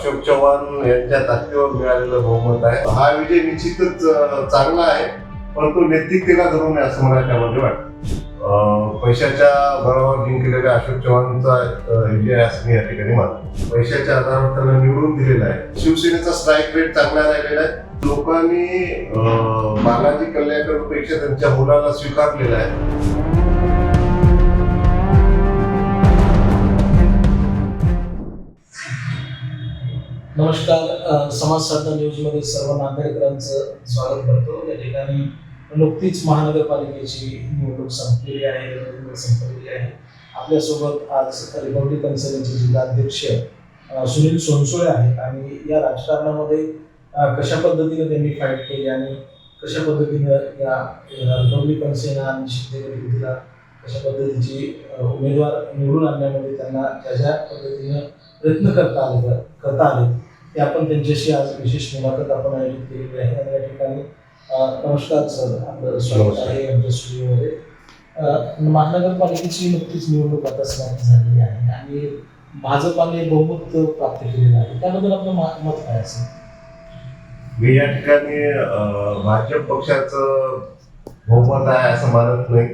अशोक चव्हाण यांच्या ताकदीवर मिळालेलं बहुमत आहे. हा विजय निश्चितच चांगला आहे. पण तो नैतिकतेला धरून आहे असं मला त्यामध्ये वाटतं. पैशाच्या बरोबर जिंकलेल्या अशोक चव्हाणचा विजय असं मी या ठिकाणी मानतो. पैशाच्या आधारावर त्यांना निवडून दिलेला आहे. शिवसेनेचा स्ट्राईक रेट चांगला राहिलेला आहे. लोकांनी बालाजी कल्याणकरपेक्षा त्यांच्या मुलाला स्वीकारलेला आहे. नमस्कार समाज साधना न्यूजमध्ये सर्व नागरिकांचं स्वागत करतो. या ठिकाणी नुकतीच महानगरपालिकेची निवडणूक संपलेली आहे निवडणूक संपलेली आहे. आपल्यासोबत आज रिपब्लिकन सेनेचे जिल्हाध्यक्ष सुनील सोनसोळे आहेत आणि या राजकारणामध्ये कशा पद्धतीने त्यांनी फाईट केली आणि कशा पद्धतीने या या रिपब्लिकन सेना आणि शिंदेला कशा पद्धतीची उमेदवार निवडून आणण्यामध्ये त्यांना ज्या ज्या पद्धतीनं प्रयत्न करता आले करता आले ते आपण त्यांच्याशी आज विशेष मुलाखत आपण आयोजित केलेली आहे. आणि या ठिकाणी नमस्कार सर. आपलं स्वागत. आहे आमच्या स्टुडिओमध्ये. महानगरपालिकेची नुकतीच निवडणूक आता समाप्त झालेली आहे आणि भाजपाने बहुमत प्राप्त केलेलं आहे. त्याबद्दल आपलं मत काय असेल? मी या ठिकाणी भाजप पक्षाचं बहुमत आहे असं मानत नाही.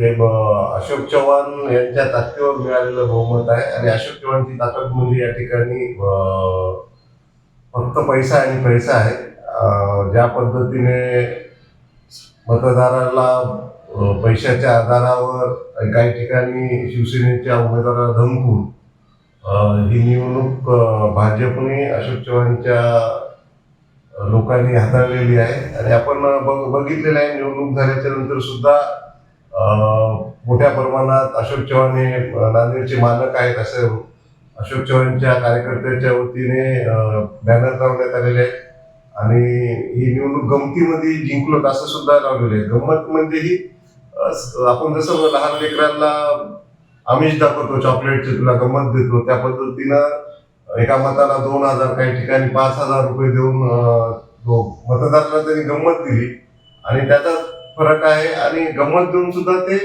हे ब- अशोक चव्हाण यांच्या ताकदीवर मिळालेलं बहुमत आहे. आणि अशोक चव्हाणची ताकद म्हणजे या ठिकाणी फक्त पैसा आणि पैसा आहे. ज्या पद्धतीने मतदाराला पैशाच्या आधारावर काही ठिकाणी शिवसेनेच्या उमेदवाराला धमकून ही निवडणूक भाजपने अशोक चव्हाणच्या लोकांनी हाताळलेली आहे. आणि आपण बघ बघितलेलं आहे निवडणूक झाल्याच्यानंतर सुद्धा मोठ्या प्रमाणात अशोक चव्हाण हे नांदेडचे मालक आहेत असं अशोक चव्हाणच्या कार्यकर्त्याच्या वतीने बॅनर लावण्यात आलेले आहेत. आणि ही निवडणूक गमतीमध्ये जिंकलो असं सुद्धा लावलेलं आहे. गंमत म्हणजे ही आपण जसं लहान लेकरांना आमिष दाखवतो चॉकलेटचे तुला गंमत देतो. त्या पद्धतीनं एका मताला दोन हजार काही ठिकाणी पाच हजार रुपये देऊन तो मतदाराला त्यांनी गंमत दिली. आणि त्याचा फरक आहे आणि गंमत देऊन सुद्धा ते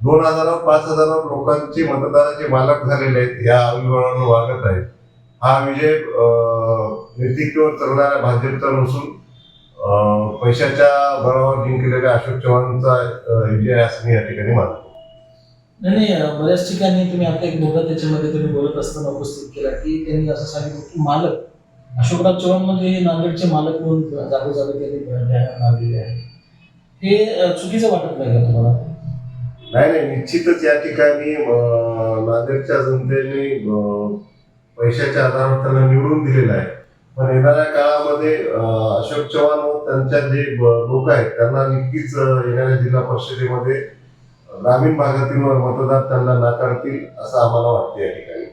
दोन हजारावर पाच हजारावर लोकांचे मतदाराचे मालक झालेले आहेत या अविवाहानं वागत आहेत. हा विजय नेतृत्वावर नैतिकतेवर चालणाऱ्या भाजपचा नसून पैशाच्या बळावर जिंकलेल्या अशोक चव्हाणचा विजय असं मी या ठिकाणी मानतो. नाही बऱ्याच ठिकाणी तुम्ही आता एक मुद्दा त्याच्यामध्ये तुम्ही बोलत असताना उपस्थित केला की त्यांनी असं सांगितलं की मालक अशोकराव चव्हाण म्हणजे हे नांदेडचे मालक म्हणून जागोजागी त्यांनी बॅनर आहे हे चुकीचं वाटत नाही का तुम्हाला? नाही नाही निश्चितच या ठिकाणी नांदेडच्या जनतेने पैशाच्या आधारावर त्यांना निवडून दिलेलं आहे. पण येणाऱ्या काळामध्ये अशोक चव्हाण व त्यांच्या जे लोक आहेत त्यांना नक्कीच येणाऱ्या जिल्हा परिषदेमध्ये ग्रामीण भागातील मतदार त्यांना नाकारतील असं आम्हाला वाटते या ठिकाणी.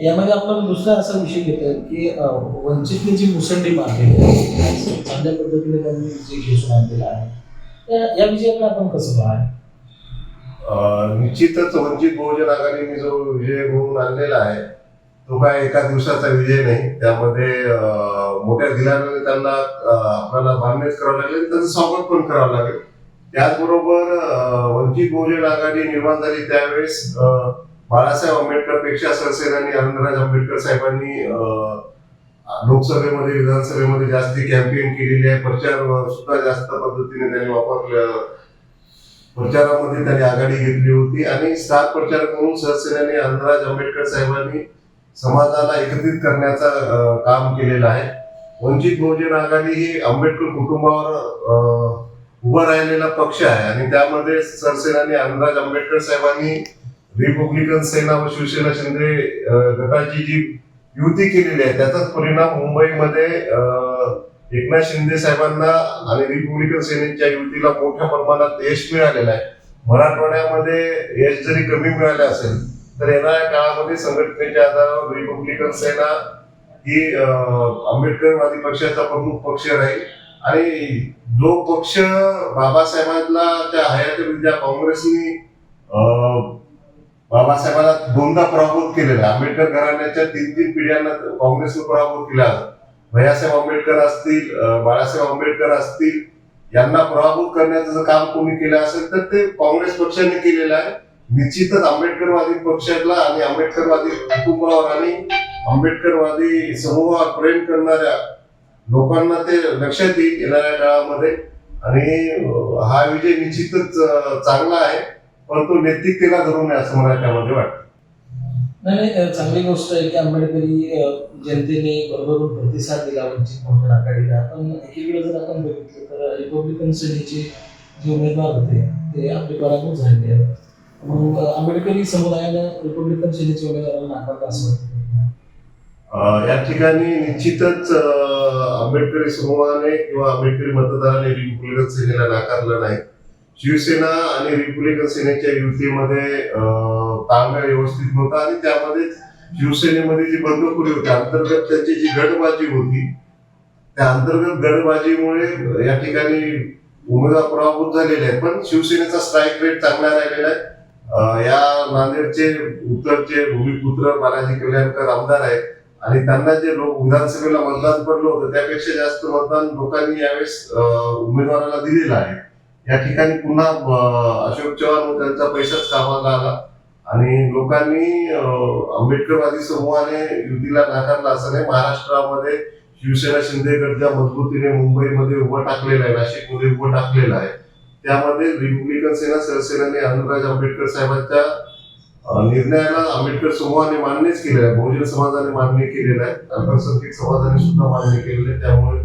यामध्ये आपण दुसरा असा विषय घेतोय की वंचितने जी मुसंडी मारलेली आहे चांगल्या पद्धतीने त्यांनी जे घेऊन आणलेला आहे त्या- या विषयाकडे आपण कसं पाहाय निश्चितच वंचित बहुजन आघाडीने जो विजय म्हणून आणलेला आहे तो काय एका दिवसाचा विजय नाही. त्यामध्ये मोठ्या दिलाने त्यांना आपल्याला मान्यच करावं लागेल आणि त्यांचं स्वागत पण करावं लागेल. त्याचबरोबर वंचित बहुजन आघाडी निर्माण झाली त्यावेळेस बाळासाहेब आंबेडकरपेक्षा सरसेनानी आनंदराज आंबेडकर साहेबांनी लोकसभेमध्ये विधानसभेमध्ये जास्ती कॅम्पेन केलेली आहे. प्रचार सुद्धा जास्त पद्धतीने त्यांनी वापरलं. प्रचारामध्ये त्यांनी आघाडी घेतली होती. आणि स्टार प्रचारक म्हणून सरसेनानी आनंदराज आंबेडकर साहेबांनी समाजाला एकत्रित करण्याचा काम केलेलं आहे. वंचित बहुजन आघाडी ही आंबेडकर कुटुंबावर उभा राहिलेला पक्ष आहे. आणि त्यामध्ये सरसेनाने आनंदराज आंबेडकर साहेबांनी रिपब्लिकन सेना व शिवसेना शिंदे गटाची जी युती केलेली आहे त्याचाच परिणाम मुंबईमध्ये एकनाथ शिंदे साहेबांना आणि रिपब्लिकन सेनेच्या युतीला मोठ्या प्रमाणात यश मिळालेलं आहे. मराठवाड्यामध्ये यश जरी कमी मिळाले असेल तर येणाऱ्या काळामध्ये संघटनेच्या आधारावर रिपब्लिकन सेना ही आंबेडकरवादी पक्षाचा प्रमुख पक्ष राहील. आणि जो पक्ष बाबासाहेबांना त्या हयातीविद्या काँग्रेसनी बाबासाहेबांना दोनदा पराभूत केलेला. आंबेडकर घराण्याच्या तीन तीन पिढ्यांना काँग्रेसने पराभूत केला भैयासाहेब आंबेडकर असतील बाळासाहेब आंबेडकर असतील यांना पराभूत करण्याचं जर काम कोणी केलं असेल तर ते काँग्रेस पक्षाने केलेलं आहे. निश्चितच आंबेडकरवादी पक्षाला आणि आंबेडकरवादी कुटुंबावर आणि आंबेडकरवादी समूहावर प्रेम करणाऱ्या लोकांना ते लक्षात येईल येणाऱ्या काळामध्ये. आणि हा विजय निश्चितच चांगला आहे. पण तो नैतिकतेला धरून आहे असं मला त्यामध्ये वाटतं. नाही चांगली गोष्ट आहे की आंबेडकरी जनतेने भरभरून प्रतिसाद दिला वंचित बहुजन आघाडीला. पण एकीकडे जर आपण बघितलं तर रिपब्लिकन सेनेचे जे उमेदवार होते ते आपले पराभूत झालेले आहेत. मग आंबेडकरी समुदायानं रिपब्लिकन सेनेचे उमेदवारांना नाकारलं असं वाटतं या ठिकाणी निश्चितच आंबेडकरी समूहाने किंवा आंबेडकरी मतदाराने रिपब्लिकन सेनेला नाकारलं नाही. शिवसेना आणि रिपब्लिकन सेनेच्या युतीमध्ये अं, ताळमेळ व्यवस्थित होता आणि त्यामध्येच शिवसेनेमध्ये जी बंडखोरी होती अंतर्गत त्यांची जी गटबाजी होती त्या अंतर्गत गटबाजीमुळे या ठिकाणी उमेदवार पराभूत झालेले आहेत. पण शिवसेनेचा स्ट्राईक रेट चांगला राहिलेला आहे. या नांदेडचे उत्तरचे भूमिपुत्र बालाजी कल्याणकर आमदार आहेत आणि त्यांना जे लोक विधानसभेला मतदान पडलं होतं त्यापेक्षा जास्त मतदान लोकांनी यावेळेस उमेदवाराला दिलेलं आहे. या ठिकाणी पुन्हा अशोक चव्हाण त्यांचा पैसाच कामाला आला. आणि लोकांनी आंबेडकरवादी समूहाने युतीला नाकारला असं नाही. महाराष्ट्रामध्ये शिवसेना शिंदे गट मजबूतीने मुंबईमध्ये उभं टाकलेलं आहे नाशिकमध्ये उभं टाकलेलं आहे त्यामध्ये रिपब्लिकन सेना सरसेनाने अनुराज आंबेडकर साहेबांच्या निर्णयाला आंबेडकर समूहाने मान्यच केलेलं आहे. बहुजन समाजाने मान्य केलेलं आहे. अल्पसंख्याक समाजाने सुद्धा मान्य केलेलं आहे. त्यामुळे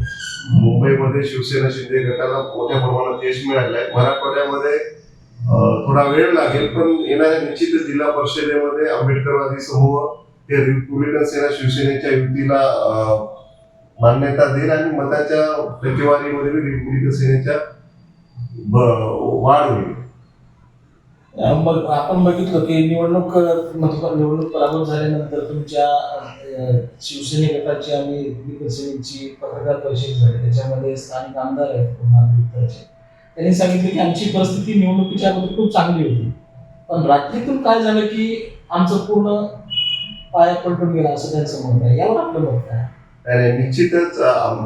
मुंबईमध्ये शिवसेना शिंदे गटाला मोठ्या प्रमाणात यश मिळालं आहे मराठवाड्यामध्ये थोडा वेळ लागेल पण येणाऱ्या निश्चित जिल्हा परिषदेमध्ये आंबेडकरवादी समूह हे रिपब्लिकन सेना शिवसेनेच्या युतीला मान्यता देईल आणि मताच्या टक्केवारीमध्ये रिपब्लिकन सेनेच्या वाढ होईल. मग आपण बघितलं की निवडणूक निवडणूक पराभूत झाल्यानंतर तुमच्या शिवसेने गटाची आणि रिपब्लिकन पत्रकार परिषद झाली. त्याच्यामध्ये स्थानिक आमदार आहेत नांदेड त्यांनी सांगितलं की आमची परिस्थिती निवडणुकीच्या अगोदर खूप चांगली होती. पण रात्रीतून काय झालं की आमचं पूर्ण पाया पलटून गेला असं त्यांचं म्हणणं आहे. यावर आपलं मत काय? निश्चितच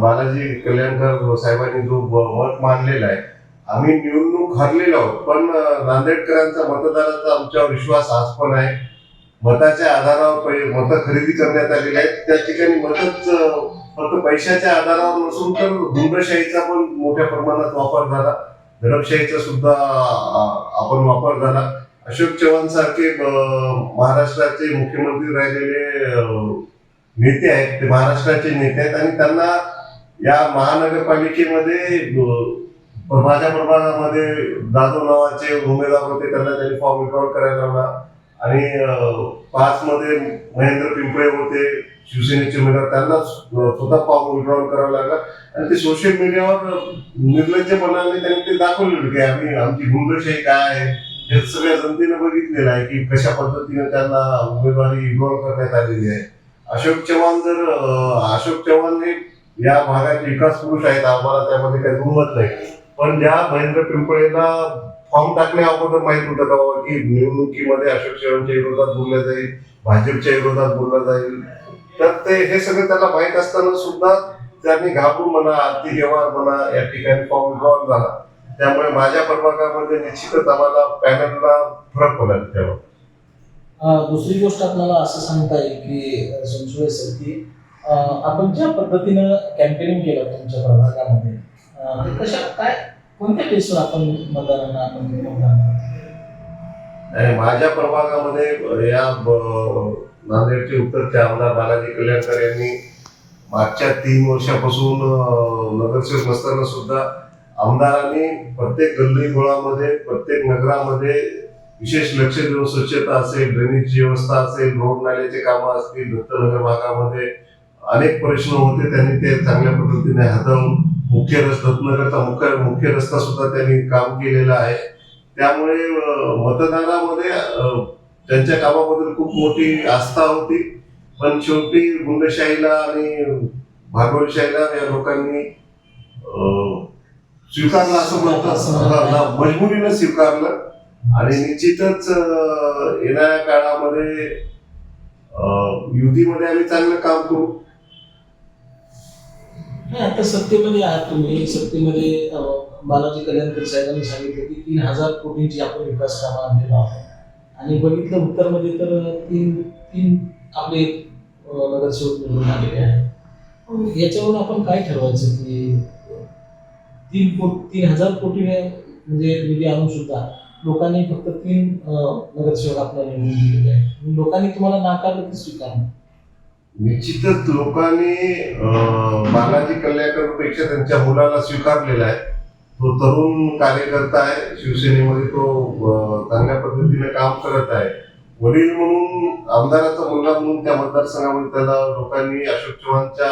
बालाजी कल्याणकर साहेबांनी जो मत मानलेला आहे आम्ही निवडणूक हरलेलो आहोत. पण नांदेडकरांचा मतदाराचा आमच्यावर विश्वास आज पण आहे. मताच्या आधारावर पै- मतं खरेदी करण्यात आलेली आहेत. त्या ठिकाणी मतच फक्त पैशाच्या आधारावर नसून तर गुंडशाहीचा पण मोठ्या प्रमाणात वापर झाला. दडपशाहीचा सुद्धा आपण वापर झाला. अशोक चव्हाण सारखे महाराष्ट्राचे मुख्यमंत्री राहिलेले नेते आहेत. ते महाराष्ट्राचे नेते आहेत आणि त्यांना या महानगरपालिकेमध्ये माझ्या प्रमाणामध्ये दादू नावाचे उमेदवार होते. त्यांना त्यांनी फॉर्म विड्रॉल करायला लावला. आणि पाच मध्ये महेंद्र पिंपळे होते शिवसेनेचे उमेदवार त्यांना स्वतः पाहून विड्रॉल करावं लागला. आणि ते सोशल मीडियावर निर्लज्जपणाने त्यांनी ते दाखवलेलं की आम्ही आमची गुंडशाही काय आहे? हे सगळ्या जनतेने बघितलेलं आहे की कशा पद्धतीने त्यांना उमेदवारी इन्व्हॉल्व करण्यात आलेली आहे. अशोक चव्हाण जर अशोक चव्हाण हे या भागाचे विकास पुरुष आहेत आम्हाला त्यामध्ये काही दुमत नाही. पण ज्या महेंद्र पिंपळेला फॉर्म टाकण्या अगोदर माहीत होतं का बाबा की निवडणुकीमध्ये अशोक चव्हाणच्या विरोधात बोललं जाईल भाजपच्या विरोधात बोललं जाईल? तर ते हे सगळं त्याला माहीत असताना सुद्धा त्यांनी घाबरून म्हणा आर्थिक व्यवहार म्हणा या ठिकाणी फॉर्म ड्रॉन झाला. त्यामुळे माझ्या प्रभागामध्ये निश्चितच आम्हाला पॅनलला फरक पडेल त्यावर दुसरी गोष्ट आपल्याला असं सांगता येईल की अ, असेल सर की आपण ज्या पद्धतीनं कॅम्पेनिंग केलं तुमच्या प्रभागामध्ये कशा काय कोणत्या केसवर आपण मतदारांना आपण नाही आणि माझ्या प्रभागामध्ये या नांदेडचे उत्तरचे आमदार बालाजी कल्याणकर यांनी मागच्या तीन वर्षापासून नगरसेवक नसताना सुद्धा आमदारांनी प्रत्येक गल्ली गोळामध्ये प्रत्येक नगरामध्ये विशेष लक्ष देऊन स्वच्छता असेल ड्रेनेजची व्यवस्था असेल रोड नाल्याचे कामं असतील दत्तनगर भागामध्ये अनेक प्रश्न होते त्यांनी ते चांगल्या पद्धतीने हाताळून मुख्य रस्ता दत्तनगरचा मुख्य मुख्य रस्ता सुद्धा त्यांनी काम केलेला आहे. त्यामुळे मतदानामध्ये त्यांच्या कामाबद्दल खूप मोठी आस्था होती. पण शेवटी गुंडशाहीला आणि भांडवलशाहीला या लोकांनी स्वीकारलं असं म्हणतात. मजबुरीनं स्वीकारलं. आणि निश्चितच येणाऱ्या काळामध्ये युतीमध्ये आम्ही चांगलं काम करू. नाही आता सत्तेमध्ये आहात तुम्ही. सत्तेमध्ये बालाजी कल्याणकर साहेबांनी सांगितलं की तीन हजार कोटींची आपण विकास कामं आणलेलो आहोत आणि बघितलं उत्तरमध्ये तर तीन तीन आपले नगरसेवक निवडून आलेले आहेत. याच्यावरून आपण काय ठरवायचं की तीन कोट तीन हजार कोटी म्हणजे निधी आणून सुद्धा लोकांनी फक्त तीन नगरसेवक आपल्याला निवडून दिलेले आहे लोकांनी तुम्हाला नाकारलं तर स्वीकारणार. निश्चितच लोकांनी बालाजी कल्याणकरपेक्षा त्यांच्या मुलाला स्वीकारलेला आहे. तो तरुण कार्यकर्ता आहे. शिवसेनेमध्ये तो चांगल्या पद्धतीने काम करत आहे. वडील म्हणून आमदाराचा मुलगा म्हणून त्या मतदारसंघामध्ये त्याला लोकांनी अशोक चव्हाणच्या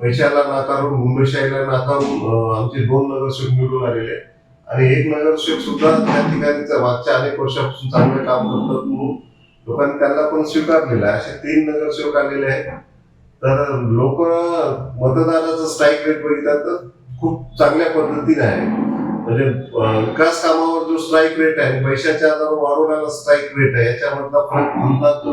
पैशाला नाकारून मुंबईशाहीला नाकारून आमचे दोन नगरसेवक निवडून आलेले. आहेत. आणि एक नगरसेवक सुद्धा त्या ठिकाणी मागच्या अनेक वर्षापासून चांगलं काम करतात म्हणून लोकांनी त्यांना पण स्वीकारलेलं आहे? असे तीन नगरसेवक आलेले आहेत. तर लोक मतदानाचं स्ट्राईक रेट बघितला तर खूप चांगल्या पद्धतीने आहे. म्हणजे विकास कामावर जो स्ट्राईक रेट आहे आणि पैशाच्या आधारावर वाढवण्याला स्ट्राईक रेट आहे याच्यामधला फरक म्हणतात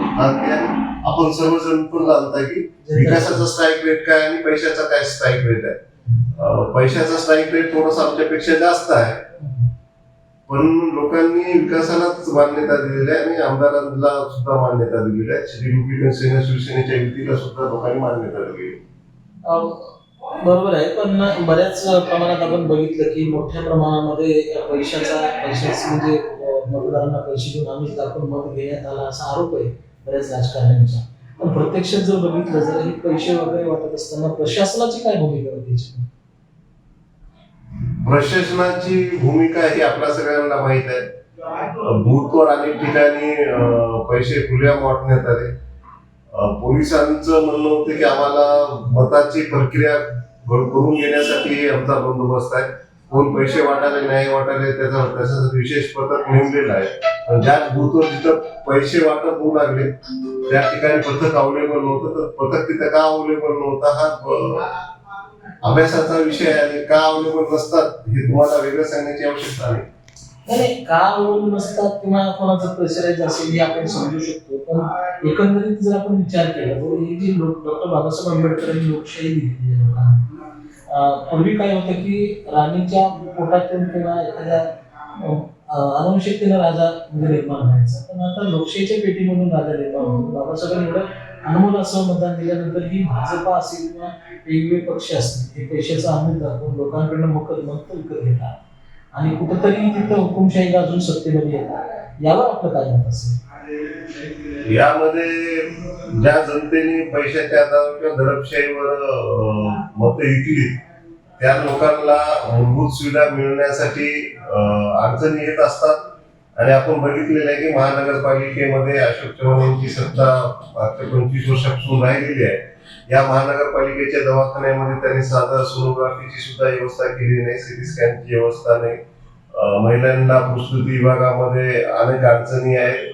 आपण सर्वजण पण जाणता की विकासाचा स्ट्राईक रेट काय आणि पैशाचा काय स्ट्राईक रेट आहे. पैशाचा स्ट्राईक रेट थोडासा आमच्यापेक्षा जास्त आहे. पण लोकांनी विकासालाच मान्यता दिलेली आहे आणि आमदारांना सुद्धा मान्यता दिलेली आहे. श्री रुपी सेना शिवसेनेच्या युतीला सुद्धा लोकांनी मान्यता दिली आहे. बरोबर आहे पण बऱ्याच प्रमाणात आपण बघितलं की मोठ्या प्रमाणामध्ये या पैशाचा पैशाचं म्हणजे मतदारांना पैसे देऊन आम्ही दाखवून मत घेण्यात आला असा आरोप आहे बऱ्याच राजकारण्यांचा. पण प्रत्यक्षात जर बघितलं जर हे पैसे वगैरे वाटत असताना प्रशासनाची काय भूमिका होती प्रशासनाची भूमिका ही आपल्या सगळ्यांना माहीत आहे. बूथवर अनेक ठिकाणी पैसे खुल्या वाटण्यात आले पोलिसांचं म्हणणं होतं की आम्हाला मताची प्रक्रिया करून घेण्यासाठी आमचा बंदोबस्त आहे. कोण पैसे वाटायला नाही वाटायला त्याचा त्याच्यासाठी विशेष पथक नेमलेलं आहे. ज्याच ज्या बूथवर जिथं पैसे वाटप होऊ लागले त्या ठिकाणी पथक अवेलेबल नव्हतं. तर पथक तिथं का अवेलेबल नव्हता? हा अभ्यासाचा विषय आहे का अवलंबून नसतात हे तुम्हाला वेगळं सांगण्याची आवश्यकता नाही. नाही, का अवलंबून नसतात किंवा कोणाचं प्रेशराईज असेल हे आपण समजू शकतो. पण एकंदरीत जर आपण विचार केला तर ही जी लोक डॉक्टर बाबासाहेब आंबेडकरांनी लोकशाही दिली आहे लोकांना पूर्वी काय होतं की राणीच्या पोटातून किंवा एखाद्या अनुवंशिकतेला राजा म्हणजे निर्माण व्हायचा. पण आता लोकशाहीच्या पेटीमधून राजा निर्माण होतो. बाबासाहेबांनी एवढं अनमोल असं मतदान दिल्यानंतर ही भाजपा असेल किंवा वेगवेगळे पक्ष असतील हे पैशाचा आम्ही दाखवून लोकांकडनं मत मत विकत घेतात आणि कुठंतरी तिथं हुकुमशाही अजून सत्तेमध्ये येतात. यावर आपलं काय मत असेल? यामध्ये ज्या जनतेने पैशाच्या आधारावर किंवा दडपशाहीवर अं, मतं विकली त्या लोकांना मूलभूत सुविधा मिळण्यासाठी अडचणी येत असतात. आणि आपण बघितलेलं आहे की महानगरपालिकेमध्ये अशोक चव्हाण यांची सत्ता मागच्या पंचवीस वर्षापासून राहिलेली आहे. या महानगरपालिकेच्या दवाखान्यामध्ये त्यांनी साधा सोनोग्राफीची सुद्धा व्यवस्था केली नाही सिटी स्कॅनची व्यवस्था नाही. महिलांना प्रसूती विभागामध्ये अनेक अडचणी आहेत.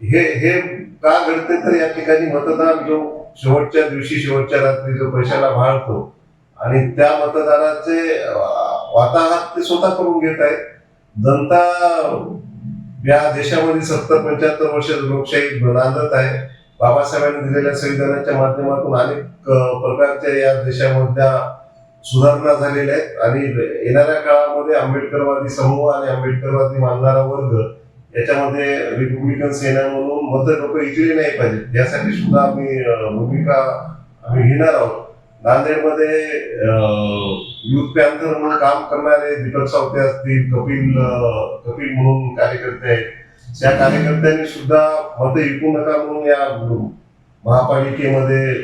हे हे का घडते तर या ठिकाणी मतदान जो शेवटच्या दिवशी शेवटच्या रात्री जो पैशाला भाळतो आणि त्या मतदानाचे वाताहत ते स्वतः करून घेत आहेत. जनता या देशामध्ये सत्तर पंच्याहत्तर वर्ष लोकशाही नांदत आहे. बाबासाहेबांनी दिलेल्या संविधानाच्या माध्यमातून अनेक प्रकारच्या या देशामधल्या सुधारणा झालेल्या आहेत. आणि येणाऱ्या काळामध्ये आंबेडकरवादी समूह आणि आंबेडकरवादी मानणारा वर्ग याच्यामध्ये रिपब्लिकन सेना म्हणून मत लोक इकली नाही पाहिजेत. यासाठी सुद्धा आम्ही भूमिका आम्ही घेणार आहोत. नांदेडमध्ये युथ पॅन्थर म्हणून काम करणारे दीपक सावते असतील कपिल कपिल म्हणून कार्यकर्ते आहेत. त्या कार्यकर्त्यांनी सुद्धा मत विकू नका म्हणून या महापालिकेमध्ये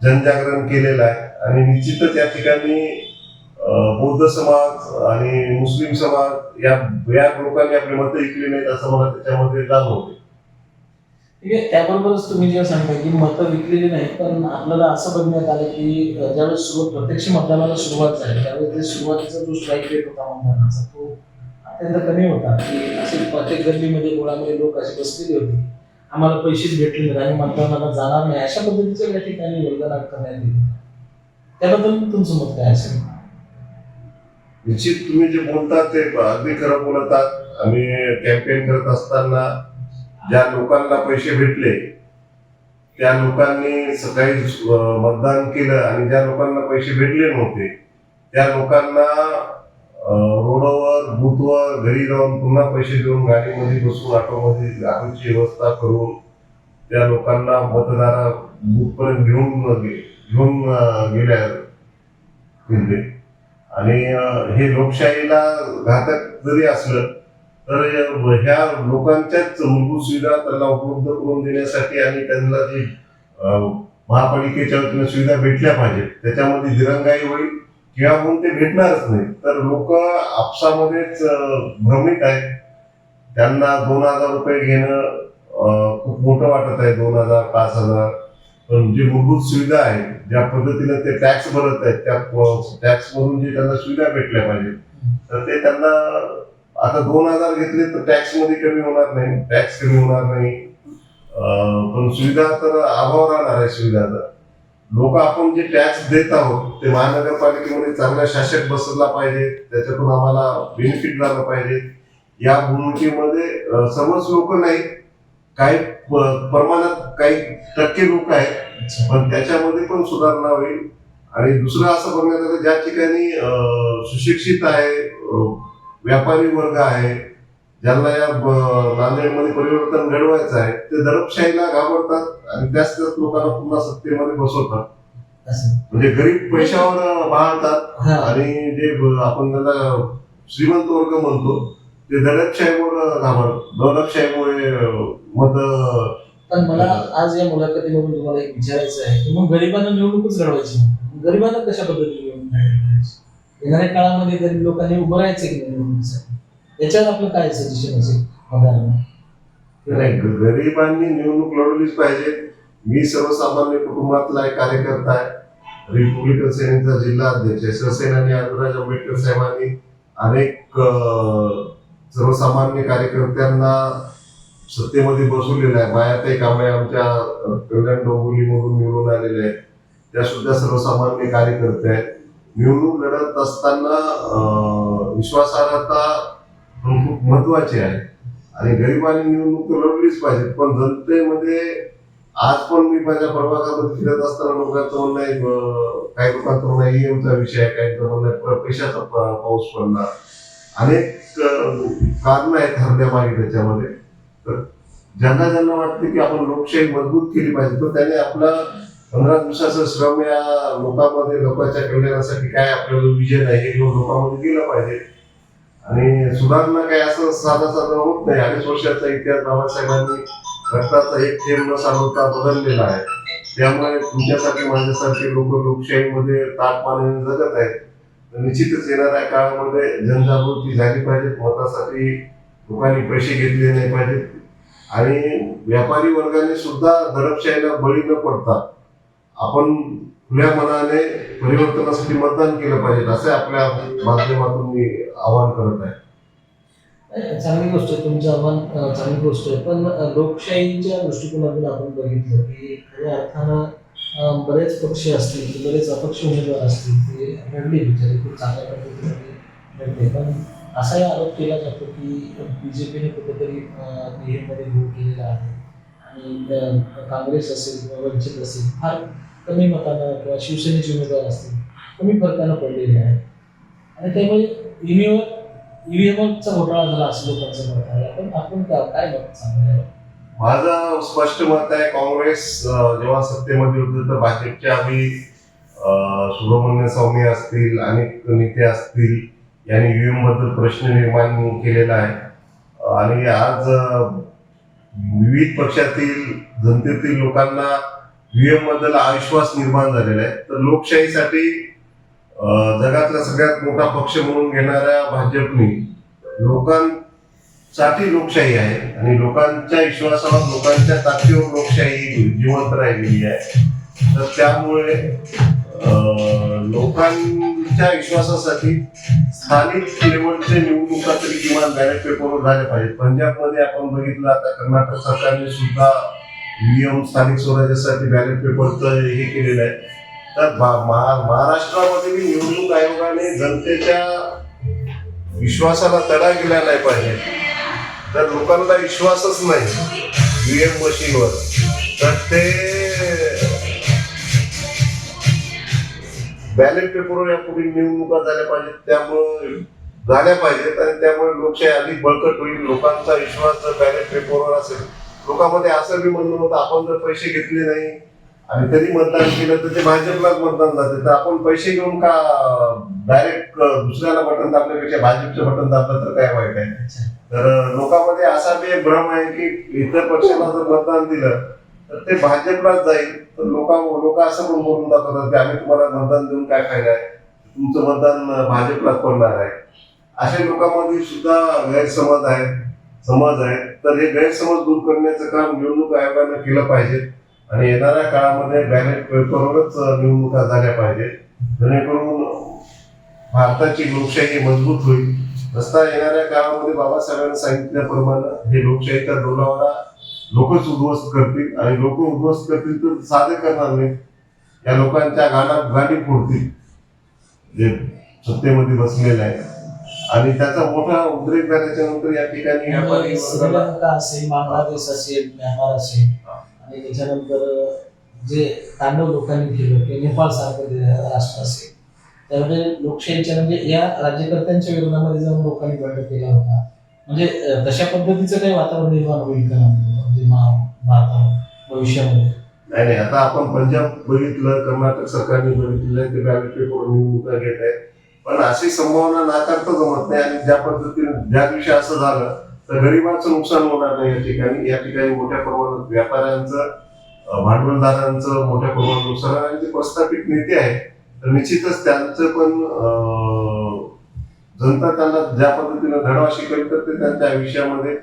जनजागरण केलेलं आहे. आणि निश्चितच या ठिकाणी बौद्ध समाज आणि मुस्लिम समाज या या लोकांनी आपले मतं ऐकली नाहीत असं मला त्याच्यामध्ये जाणवते ठीक आहे त्याबरोबरच तुम्ही जे सांगता की मतं विकलेली नाही पण आपल्याला असं बघण्यात आलं की ज्यावेळेस सुरुवात प्रत्यक्ष मतदानाला सुरुवात झाली त्यावेळेस ते सुरुवातीचा जो स्ट्राईक रेट होता मतदानाचा तो अत्यंत कमी होता. की असे प्रत्येक गल्लीमध्ये गोळामध्ये लोक असे बसलेले होते. आम्हाला पैसेच भेटले नाही आम्ही मतदानाला जाणार नाही. अशा पद्धतीचं या ठिकाणी योगदान करण्यात येईल त्याबद्दल तुमचं मत काय असेल? निश्चित तुम्ही जे बोलता ते अगदी खरं बोलतात आम्ही कॅम्पेन करत असताना ज्या लोकांना पैसे भेटले त्या लोकांनी सकाळी मतदान केलं आणि ज्या लोकांना पैसे भेटले नव्हते त्या लोकांना रोडवर बूथवर घरी जाऊन पुन्हा पैसे देऊन गाडीमध्ये बसून ऑटोमध्ये गाडीची व्यवस्था करून त्या लोकांना मतदारा बूथपर्यंत घेऊन घेऊन गेल्या म्हणजे. आणि हे लोकशाहीला घातक जरी असलं तर या- ह्या लोकांच्याच मूलभूत सुविधा त्यांना उपलब्ध करून देण्यासाठी आणि त्यांना जे महापालिकेच्या वतीने सुविधा भेटल्या पाहिजेत त्याच्यामध्ये दिरंगाई होईल किंवा म्हणून ते भेटणारच नाही. तर लोक आपसामध्येच भ्रमित आहेत. त्यांना दोन हजार रुपये घेणं खूप मोठं वाटत आहे दोन हजार पाच हजार. पण जे मूलभूत सुविधा आहे ज्या पद्धतीने ते टॅक्स भरत आहेत त्या टॅक्स मधून जे त्यांना सुविधा भेटल्या पाहिजे तर ते त्यांना आता दोन हजार घेतले तर टॅक्समध्ये कमी होणार नाही. टॅक्स कमी होणार नाही. पण सुविधा तर अभाव राहणार आहे सुविधाचा लोक आपण जे टॅक्स देत आहोत ते महानगरपालिकेमध्ये चांगला शासक बसला पाहिजे. त्याच्यातून आम्हाला बेनिफिट झालं पाहिजे. या भूमिकेमध्ये सर्वच लोक नाही. काही प्रमाणात काही टक्के लोक आहेत. पण त्याच्यामध्ये पण सुधारणा होईल. आणि दुसरं असं बघण्यात आलं ज्या ठिकाणी सुशिक्षित आहे व्यापारी वर्ग आहे ज्यांना या नांदेडमध्ये परिवर्तन घडवायचं आहे ते दडपशाहीला घाबरतात आणि त्याच त्याच लोकांना पुन्हा सत्तेमध्ये बसवतात. म्हणजे गरीब पैशावर भाळतात हा. आणि जे आपण त्यांना श्रीमंत वर्ग म्हणतो ते दडपशाहीवर घाबर दडपशाहीमुळे मत पण मला आज या मुलाखतीमधून तुम्हाला एक विचारायचं आहे. की मग गरिबांना निवडणूकच लढवायची गरिबांना कशा पद्धतीने निवडणूक येणाऱ्या काळामध्ये गरीब लोकांनी उभं राहायचं की नाही निवडणुकीसाठी याच्यावर आपलं काय सजेशन असेल म्हणजे? नाही गरिबांनी निवडणूक लढवलीच पाहिजे. मी सर्वसामान्य कुटुंबातला एक कार्यकर्ता आहे. रिपब्लिकन सेनेचा जिल्हा अध्यक्ष आहे. शिवसेनानी आदिराज आंबेडकर साहेबांनी अनेक सर्वसामान्य कार्यकर्त्यांना सत्तेमध्ये बसवलेलं आहे. मायाताई कांबळे आमच्या अं, कल्याण डोंबिवलीमधून निवडून आलेल्या आहेत. त्या सुद्धा सर्वसामान्य कार्यकर्ते आहेत. निवडणूक लढत असताना विश्वासार्हता खूप महत्वाची आहे. आणि गरिबांनी निवडणूक लढलीच पाहिजे पण जनतेमध्ये आज पण मी माझ्या प्रभागामध्ये फिरत असताना लोकांचं म्हणणं आहे काही लोकांचं म्हणणं ईएमचा चा विषय आहे काही म्हणणं आहे प- पैशाचा पाऊस पडला अनेक कारण आहेत हरण्या मागे त्याच्यामध्ये. तर ज्यांना ज्यांना वाटते की आपण लोकशाही मजबूत केली पाहिजे तर त्याने आपला पंधरा दिवसाचं श्रम या लोकांमध्ये लोकांच्या कल्याणासाठी काय आपल्याला विजन आहे हे घेऊन लोकांमध्ये गेलं पाहिजे. आणि सुधारणा काय असं साधा साधा होत नाही. अडीच वर्षाचा इतिहास बाबासाहेबांनी रक्ताचा एक थेंब न सांगता बदललेला आहे. त्यामुळे तुमच्यासाठी माझ्यासारखे लोक लोकशाहीमध्ये ताटमाने जगत आहेत. निश्चितच येणाऱ्या काळामध्ये जनजागृती झाली पाहिजे. मतासाठी लोकांनी पैसे घेतले नाही पाहिजेत. आणि व्यापारी वर्गाने सुद्धा दडपशाहीला बळी न पडतात आपण खुल्या मनाने परिवर्तनासाठी मतदान केलं पाहिजे असं आपल्या माध्यमातून मी आवाहन करत आहे. चांगली गोष्ट आहे तुमचं आव्हान चांगली गोष्ट आहे. पण लोकशाहीच्या दृष्टिकोनातून आपण बघितलं की खऱ्या अर्थानं बरेच पक्ष असतील बरेच अपक्ष उमेदवार असतील ते लढले बिचारे खूप चांगल्या पद्धतीने लढले पण असाही आरोप केला जातो की बी जे पीने कुठेतरी मध्ये घोळ केलेला आहे. आणि काँग्रेस असेल किंवा वंचित असेल फार कमी मतानं किंवा शिवसेनेचे उमेदवार असतील कमी फरकानं पडलेले आहेत. आणि त्यामुळे ईव्हीएमवर ईव्हीएमचा घोटाळा झाला असं लोकांचं मत आहे. आपण आपण काय मत सांगणार माझं स्पष्ट मत आहे काँग्रेस जेव्हा सत्तेमध्ये होते तर भाजपचे आम्ही सुब्रमण्य स्वामी असतील अनेक नेते असतील यांनी ईव्हीएमबद्दल प्रश्न निर्माण केलेला आहे. आणि आज विविध पक्षातील जनतेतील लोकांना व्हीएमबद्दल अविश्वास निर्माण झालेला आहे. तर लोकशाहीसाठी जगातला सगळ्यात मोठा पक्ष म्हणून घेणाऱ्या भाजपनी लोकांसाठी लोकशाही आहे आणि लोकांच्या विश्वासावर लोकांच्या ताकदीवर लोकशाही जिवंत राहिलेली आहे. तर त्यामुळे लोकांच्या विश्वासासाठी स्थानिक लेवलच्या निवडणुका तरी किमान बॅलेट पेपरवर झाल्या पाहिजेत. पंजाबमध्ये आपण बघितलं आता कर्नाटक सरकारने सुद्धा नियम स्थानिक स्वराज्यासाठी बॅलेट पेपरचं हे केलेलं आहे. तर महाराष्ट्रामध्ये निवडणूक आयोगाने जनतेच्या विश्वासाला तडा गेला नाही पाहिजे. तर लोकांना विश्वासच नाही. ईव्हीएम मशीनवर तर ते बॅलेट पेपरवर या निवडणुका झाल्या पाहिजेत त्यामुळे झाल्या पाहिजेत आणि त्यामुळे लोकशाही अधिक बळकट होईल. लोकांचा विश्वास जर बॅलेट पेपरवर असेल लोकांमध्ये असं बी म्हणणं होतं आपण जर पैसे घेतले नाही आणि तरी मतदान केलं तर ते भाजपलाच मतदान जाते. तर आपण पैसे घेऊन का डायरेक्ट दुसऱ्याला बटन दाबल्यापेक्षा भाजपचं बटन दाबलं तर काय वाईट आहे. तर लोकांमध्ये असा बी एक भ्रम आहे की इतर पक्षाला जर मतदान दिलं तर ते भाजपलाच जाईल. तर लोक लोक असं पण बोलून दाखवतात की आम्ही तुम्हाला मतदान देऊन काय फायदा आहे? तुमचं मतदान भाजपलाच पडणार आहे. अशा लोकांमध्ये सुद्धा गैरसमज आहे समज आहे तर हे गैरसमज दूर करण्याचं काम निवडणूक आयोगानं केलं पाहिजे आणि येणाऱ्या काळामध्ये बॅलेट पेपरवरच निवडणुका झाल्या पाहिजेत. जेणेकरून भारताची लोकशाही मजबूत होईल. रस्ता येणाऱ्या काळामध्ये बाबासाहेबांनी सांगितल्याप्रमाणे हे लोकशाहीचा डोलावरा लोकच उद्ध्वस्त करतील आणि लोक उद्ध्वस्त करतील तर साधे करणार नाही या लोकांच्या गाण्यात गाडी फोडतील. जे सत्तेमध्ये बसलेले आहे आणि त्याचा मोठा उद्रेक झाल्याच्यानंतर या ठिकाणी श्रीलंका असेल बांगलादेश असेल म्यानमार असेल आणि त्याच्यानंतर जे तांडव लोकांनी केलं किंवा नेपाळ सारखं राष्ट्र असेल त्यामध्ये लोकशाहीच्या म्हणजे या राज्यकर्त्यांच्या विरोधामध्ये जाऊन लोकांनी बंड केला होता. म्हणजे तशा पद्धतीचं काही वातावरण निर्माण होईल का? म्हणजे महा- भारतामध्ये भविष्यामध्ये? नाही नाही आता आपण पंजाब बघितलं कर्नाटक सरकारने बघितलं ते बॅलेट पेपर निवडणुका घेत आहेत. पण अशी संभावना नाकारता जमत नाही आणि ज्या पद्धतीने ज्या दिवशी असं झालं तर गरिबांचं नुकसान होणार नाही या ठिकाणी. या ठिकाणी मोठ्या प्रमाणात व्यापाऱ्यांचं भांडवलदारांचं मोठ्या प्रमाणात नुकसान आणि ते प्रस्थापित नेते आहेत. तर निश्चितच त्यांचं पण जनता त्यांना ज्या पद्धतीनं धडा शिकेल तर ते त्यांच्या आयुष्यामध्ये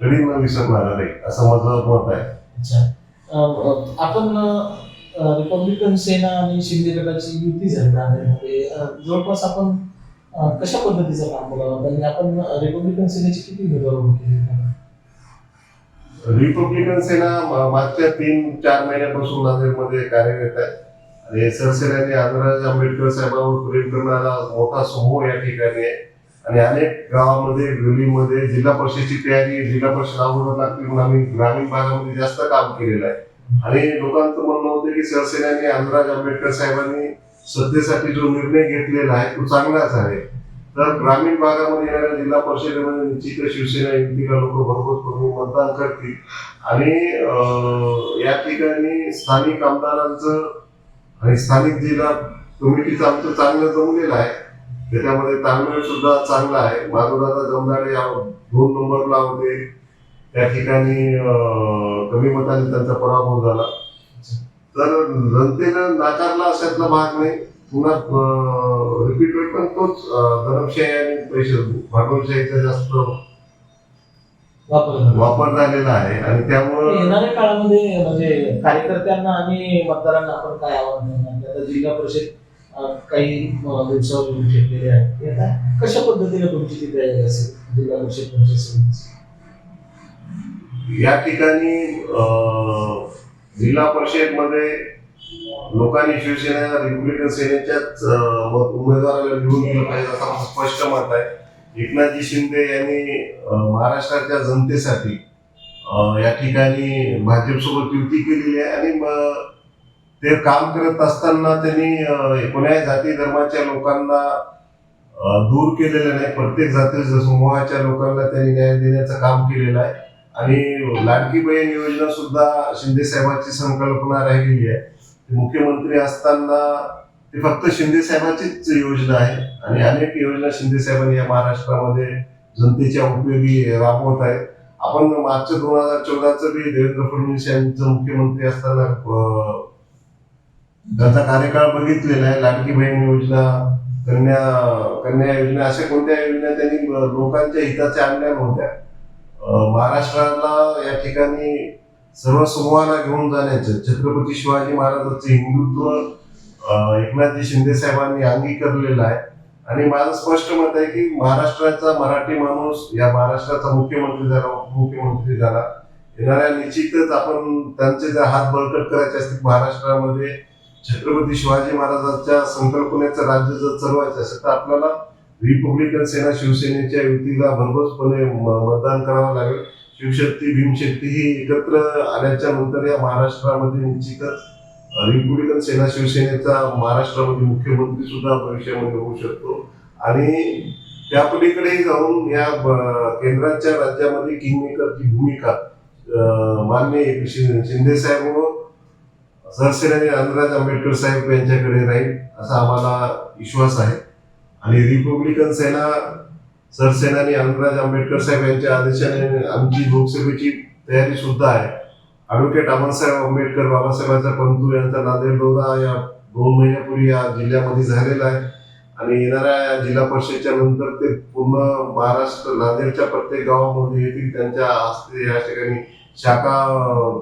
कधी न विसरणार नाही असं माझं मत आहे. आपण रिपब्लिकन सेना आणि शिंदे गटाची युती झाली नांदेडमध्ये. जवळपास आपण कशा पद्धतीचं काम बोलावं? होतं आणि आपण रिपब्लिकन सेनेची किती उमेदवार रिपब्लिकन सेना मागच्या तीन चार महिन्यापासून नांदेडमध्ये कार्यरत आहे. आणि सरसेनाने आदराज आंबेडकर साहेबांवर प्रेम करणारा मोठा समूह या ठिकाणी आहे. आणि अनेक गावामध्ये गल्लीमध्ये जिल्हा परिषदची तयारी जिल्हा परिषद अगोदर लागते म्हणून आम्ही ग्रामीण भागामध्ये जास्त काम केलेलं आहे. आणि लोकांचं म्हणणं होतं की शिवसेनाने आमराज आंबेडकर साहेबांनी सत्तेसाठी जो निर्णय घेतलेला आहे तो चांगलाच आहे. तर ग्रामीण भागामध्ये येणाऱ्या जिल्हा परिषदेमध्ये निश्चित शिवसेना युतीला लोक भरपूर करून मतदान करतील. आणि या ठिकाणी स्थानिक आमदारांचं आणि स्थानिक जिल्हा कमिटीचं आमचं चांगलं जमलेलं आहे. त्याच्यामध्ये ताळमेळ सुद्धा चांगला आहे. माधवदादा जमदाडे या दोन नंबरला होते. त्या ठिकाणी कमी मताने त्यांचा पराभव झाला. तर जनतेनं नाकारला अशातला भाग नाही. पुन्हा रिपीट होईल पण तोच दडपशाही आणि पैसे भांडवलशाहीचा जास्त वापर झाला. वापर झालेला आहे. आणि त्यामुळं येणाऱ्या काळामध्ये म्हणजे कार्यकर्त्यांना आणि मतदारांना आपण काय आव्हान की आता जिल्हा परिषद काही दिवसावर येऊन ठेवलेले आहेत. कशा पद्धतीने तुमची ती तयारी असेल? जिल्हा परिषद पंचायत? या ठिकाणी जिल्हा परिषदमध्ये लोकांनी शिवसेना रिपब्लिकन सेनेच्याच उमेदवाराला निवडून दिलं पाहिजे असं स्पष्ट मत आहे. एकनाथजी शिंदे यांनी महाराष्ट्राच्या जनतेसाठी या ठिकाणी भाजपसोबत युती केलेली आहे आणि ते काम करत असताना त्यांनी अं, कोण्याही जाती धर्माच्या लोकांना दूर केलेलं नाही. प्रत्येक जाती समूहाच्या लोकांना त्यांनी न्याय देण्याचं काम केलेलं आहे. आणि लाडकी बहीण योजना सुद्धा शिंदे साहेबांची संकल्पना राहिलेली आहे. मुख्यमंत्री असताना ते फक्त शिंदे साहेबांचीच योजना आहे. आणि अनेक योजना शिंदे साहेबांनी या महाराष्ट्रामध्ये जनतेच्या उपयोगी राबवत आहेत. आपण मागच्या दोन हजार चौदाचं बी देवेंद्र फडणवीस यांचं मुख्यमंत्री असताना अं, त्यांचा कार्यकाळ बघितलेला आहे. लाडकी बहीण योजना कन्या कन्या योजना अशा कोणत्या योजना त्यांनी लोकांच्या हिताच्या आणल्या नव्हत्या महाराष्ट्राला या ठिकाणी सर्व समूहाला घेऊन जाण्याचं छत्रपती शिवाजी महाराजांचं हिंदुत्व एकनाथजी शिंदे साहेबांनी अंगीकारलेलं आहे. आणि माझं स्पष्ट मत आहे की महाराष्ट्राचा मराठी माणूस या महाराष्ट्राचा मुख्यमंत्री झाला उपमुख्यमंत्री झाला. येणाऱ्या निश्चितच आपण त्यांचे जर हात बळकट करायचे असतील महाराष्ट्रामध्ये छत्रपती शिवाजी महाराजांच्या संकल्पनेचं राज्य जर चालवायचं असेल तर आपल्याला रिपब्लिकन सेना शिवसेनेच्या युतीला भरघोसपणे म- मतदान करावं लागेल. शिवशक्ती भीमशक्ती ही एकत्र आल्याच्यानंतर या महाराष्ट्रामध्ये निश्चितच रिपब्लिकन सेना शिवसेनेचा महाराष्ट्रामध्ये मुख्यमंत्री सुद्धा भविष्यामध्ये होऊ शकतो. आणि त्या पलीकडेही जाऊन या ब- केंद्राच्या राज्यामध्ये किंगमेकरची भूमिका अं, माननीय शिंदे साहेब व सरसेनानी आंद्राज आंबेडकर साहेब यांच्याकडे राहील असा आम्हाला विश्वास आहे. आणि रिपब्लिकन सेना सरसेनानी अनराज आंबेडकर साहेब यांच्या आदेशाने आमची लोकसभेची तयारी सुद्धा आहे. ॲडव्होकेट अमरसाहेब आंबेडकर बाबासाहेबांचा पंतू यांचा नांदेड दौरा या दोन महिन्यापूर्वी या जिल्ह्यामध्ये झालेला आहे. आणि येणाऱ्या या जिल्हा परिषदच्या नंतर ते पूर्ण महाराष्ट्र नांदेडच्या प्रत्येक गावामध्ये येतील त्यांच्या हस्ते या ठिकाणी शाखा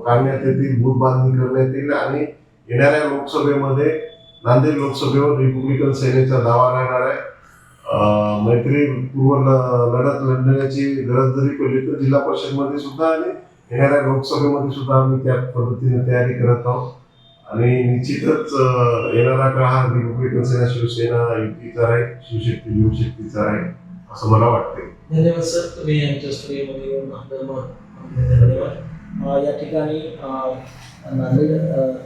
काढण्यात येतील बूथ बांधणी करण्यात येईल. आणि येणाऱ्या लोकसभेमध्ये नांदेड लोकसभेवर रिपब्लिकन सेनेचा दावा राहणार आहे. अं, मैत्रीपूर्व लढत लढण्याची गरज जरी पडली तर जिल्हा परिषदमध्ये सुद्धा आणि येणाऱ्या लोकसभेमध्ये सुद्धा आम्ही त्या पद्धतीने तयारी करत आहोत. आणि निश्चितच येणारा काळ हा रिपब्लिकन सेना शिवसेना युतीचा राहील शिवशक्ती युवशक्तीचा राहील असं मला वाटते धन्यवाद सर. तुम्ही आमच्या स्टुडिओमध्ये येऊन धन्यवाद या ठिकाणी नांदेड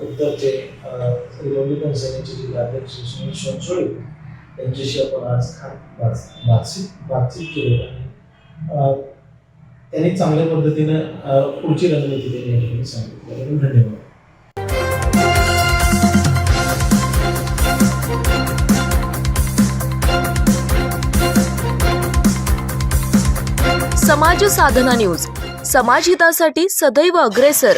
उत्तरचे अं, रिपब्लिकन सेनेचे जिल्हाध्यक्ष सुनील सोनसोळे यांच्याशी आपण आज खास बात- बातचीत बातचीत केली आहे. त्यांनी चांगल्या पद्धतीनं पुढची रणनीती त्यांनी या ठिकाणी सांगितली. धन्यवाद. समाज साधना न्यूज. समाजहितासाठी सदैव अग्रेसर.